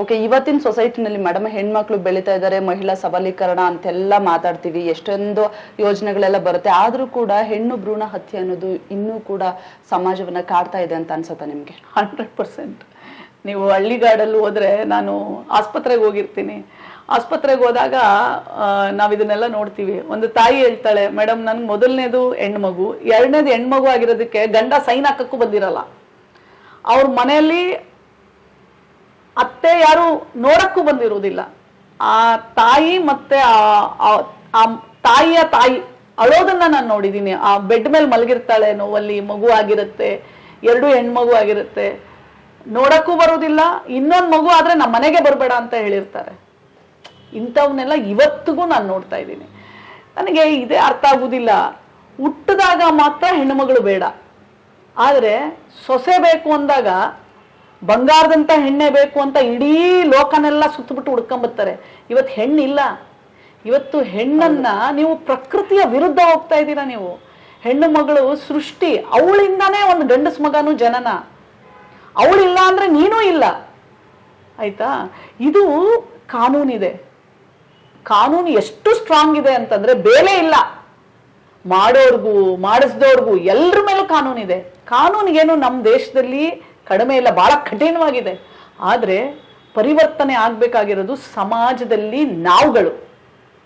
Okay ಇವತ್ತಿನ ಸೊಸೈಟಿನಲ್ಲಿ madam ಹೆಣ್ಮಕ್ಳು ಬೆಳೀತಾ ಇದ್ದಾರೆ ಮಹಿಳಾ ಸಬಲೀಕರಣ ಅಂತೆಲ್ಲ ಮಾತಾಡ್ತೀವಿ, ಎಷ್ಟೊಂದು ಯೋಜನೆಗಳೆಲ್ಲ ಬರುತ್ತೆ, ಆದ್ರೂ ಕೂಡ ಹೆಣ್ಣು ಭ್ರೂಣ ಹತ್ಯೆ ಅನ್ನೋದು ಇನ್ನೂ ಕೂಡ ಸಮಾಜವನ್ನ ಕಾಡ್ತಾ ಇದೆ ಅಂತ ಅನ್ಸುತ್ತಾ ನಿಮ್ಗೆ? ಹಂಡ್ರೆಡ್ ಪರ್ಸೆಂಟ್ ನೀವು ಹಳ್ಳಿಗಾಡಲ್ಲಿ ಹೋದ್ರೆ ನಾನು ಆಸ್ಪತ್ರೆಗೆ ಹೋಗಿರ್ತೀನಿ. ಆಸ್ಪತ್ರೆಗೆ ಹೋದಾಗ ನಾವು ಇದನ್ನೆಲ್ಲ ನೋಡ್ತೀವಿ. ಒಂದು ತಾಯಿ ಹೇಳ್ತಾಳೆ ಮೇಡಮ್ ನನ್ಗೆ ಮೊದಲನೇದು ಹೆಣ್ಮಗು, ಎರಡನೇದು ಹೆಣ್ಮಗು ಆಗಿರೋದಕ್ಕೆ ಗಂಡ ಸೈನ್ ಹಾಕಕ್ಕೂ ಬಂದಿರಲ್ಲ. ಅವ್ರ ಮನೆಯಲ್ಲಿ ಅತ್ತೆ ಯಾರು ನೋಡಕ್ಕೂ ಬಂದಿರುವುದಿಲ್ಲ. ಆ ತಾಯಿ ಮತ್ತೆ ಆ- ತಾಯಿಯ ತಾಯಿ ಅಳೋದನ್ನ ನಾನು ನೋಡಿದ್ದೀನಿ ಆ ಬೆಡ್ ಮೇಲೆ ಮಲಗಿರ್ತಾಳೆ ನೋವಲ್ಲಿ, ಮಗು ಆಗಿರುತ್ತೆ, ಎರಡು ಹೆಣ್ಮಗು ಆಗಿರುತ್ತೆ. ನೋಡಕ್ಕೂ ಬರೋದಿಲ್ಲ ಇನ್ನೊಂದು ಮಗು ಆದ್ರೆ ನಮ್ಮ ಮನೆಗೆ ಬರಬೇಡ ಅಂತ ಹೇಳಿರ್ತಾರೆ. ಇಂಥವನ್ನೆಲ್ಲ ಇವತ್ತಿಗೂ ನಾನು ನೋಡ್ತಾ ಇದ್ದೀನಿ. ನನಗೆ ಇದೇ ಅರ್ಥ ಆಗುದಿಲ್ಲ. ಹುಟ್ಟಿದಾಗ ಮಾತ್ರ ಹೆಣ್ಣುಮಗಳು ಬೇಡ. ಆದರೆ ಸೊಸೆ ಬೇಕು ಅಂದಾಗ ಬಂಗಾರದಂತ ಹೆಣ್ಣೆ ಬೇಕು ಅಂತ ಇಡೀ ಲೋಕನೆಲ್ಲ ಸುತ್ತಬಿಟ್ಟು ಹುಡ್ಕೊಂಬತ್ತಾರೆ. ಇವತ್ತು ಹೆಣ್ಣಿಲ್ಲ. ಇವತ್ತು ಹೆಣ್ಣನ್ನ ನೀವು ಪ್ರಕೃತಿಯ ವಿರುದ್ಧ ಹೋಗ್ತಾ ಇದ್ದೀರಾ ನೀವು? ಹೆಣ್ಣು ಮಗಳು ಸೃಷ್ಟಿ ಅವಳಿಂದಾನೇ ಒಂದು ಗಂಡಸ್ ಮಗನೂ ಜನನ. ಅವಳಿಲ್ಲ ಅಂದ್ರೆ ನೀನೂ ಇಲ್ಲ. ಆಯ್ತಾ? ಇದು ಕಾನೂನಿದೆ. ಕಾನೂನು ಎಷ್ಟು ಸ್ಟ್ರಾಂಗ್ ಇದೆ ಅಂತಂದ್ರೆ ಬೇಲೆ ಇಲ್ಲ. ಮಾಡೋರ್ಗೂ ಮಾಡಿಸ್ದವ್ರಿಗೂ ಎಲ್ರ ಮೇಲೂ ಕಾನೂನಿದೆ. ಕಾನೂನಿಗೇನು ನಮ್ಮ ದೇಶದಲ್ಲಿ ಕಡಿಮೆ ಇಲ್ಲ ಬಹಳ ಕಠಿಣವಾಗಿದೆ. ಆದರೆ ಪರಿವರ್ತನೆ ಆಗಬೇಕಾಗಿರೋದು ಸಮಾಜದಲ್ಲಿ ನಾವುಗಳು.